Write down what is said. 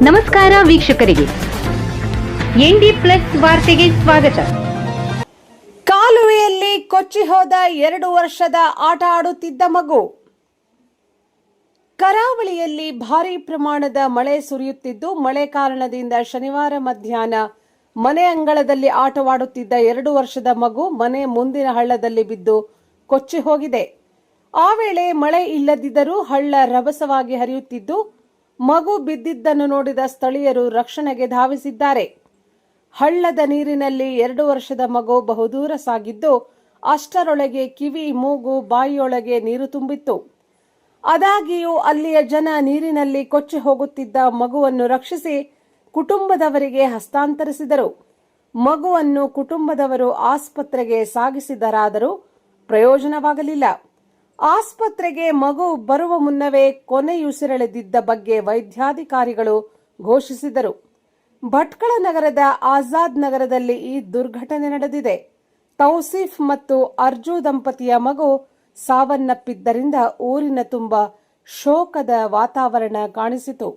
ನಮಸ್ಕಾರ ವೀಕ್ಷಕರಿಗೆ. ND plus ವಾರ್ತೆಗೆ ಸ್ವಾಗತ. ಕಾಲುವೆಯಲ್ಲಿ ಕೊಚ್ಚಿ ಹೋದ ಎರಡು ವರ್ಷದ ಆಟ ಆಡುತ್ತಿದ್ದ ಮಗು. ಕರಾವಳಿಯಲ್ಲಿ ಭಾರೀ ಪ್ರಮಾಣದ ಮಳೆ ಸುರಿಯುತ್ತಿದ್ದು, ಮಳೆ ಕಾರಣದಿಂದ ಶನಿವಾರ ಮಧ್ಯಾಹ್ನ ಮನೆ ಅಂಗಳದಲ್ಲಿ ಆಟವಾಡುತ್ತಿದ್ದ ಎರಡು ವರ್ಷದ ಮಗು ಮನೆ ಮುಂದಿನ ಹಳ್ಳದಲ್ಲಿ ಬಿದ್ದು ಕೊಚ್ಚಿ ಹೋಗಿದೆ. ಆ ವೇಳೆ ಮಳೆ ಇಲ್ಲದಿದ್ದರೂ ಹಳ್ಳ ರಭಸವಾಗಿ ಹರಿಯುತ್ತಿದ್ದು ಮಗು ಬಿದ್ದಿದ್ದನ್ನು ನೋಡಿದ ಸ್ಥಳೀಯರು ರಕ್ಷಣೆಗೆ ಧಾವಿಸಿದ್ದಾರೆ. ಹಳ್ಳದ ನೀರಿನಲ್ಲಿ ಎರಡು ವರ್ಷದ ಮಗು ಬಹುದೂರ ಸಾಗಿದ್ದು, ಅಷ್ಟರೊಳಗೆ ಕಿವಿ, ಮೂಗು, ಬಾಯಿಯೊಳಗೆ ನೀರು ತುಂಬಿತ್ತು. ಅದಾಗಿಯೂ ಅಲ್ಲಿಯ ಜನ ನೀರಿನಲ್ಲಿ ಕೊಚ್ಚಿ ಹೋಗುತ್ತಿದ್ದ ಮಗುವನ್ನು ರಕ್ಷಿಸಿ ಕುಟುಂಬದವರಿಗೆ ಹಸ್ತಾಂತರಿಸಿದರು. ಮಗುವನ್ನು ಕುಟುಂಬದವರು ಆಸ್ಪತ್ರೆಗೆ ಸಾಗಿಸಿದರಾದರೂ ಪ್ರಯೋಜನವಾಗಲಿಲ್ಲ. ಆಸ್ಪತ್ರೆಗೆ ಮಗು ಬರುವ ಮುನ್ನವೇ ಕೊನೆಯುಸಿರೆಳೆದಿದ್ದ ಬಗ್ಗೆ ವೈದ್ಯಾಧಿಕಾರಿಗಳು ಘೋಷಿಸಿದರು. ಭಟ್ಕಳ ನಗರದ ಆಜಾದ್ ನಗರದಲ್ಲಿ ಈ ದುರ್ಘಟನೆ ನಡೆದಿದೆ. ತೌಸಿಫ್ ಮತ್ತು ಅರ್ಜು ದಂಪತಿಯ ಮಗು ಸಾವನ್ನಪ್ಪಿದ್ದರಿಂದ ಊರಿನ ತುಂಬ ಶೋಕದ ವಾತಾವರಣ ಕಾಣಿಸಿತು.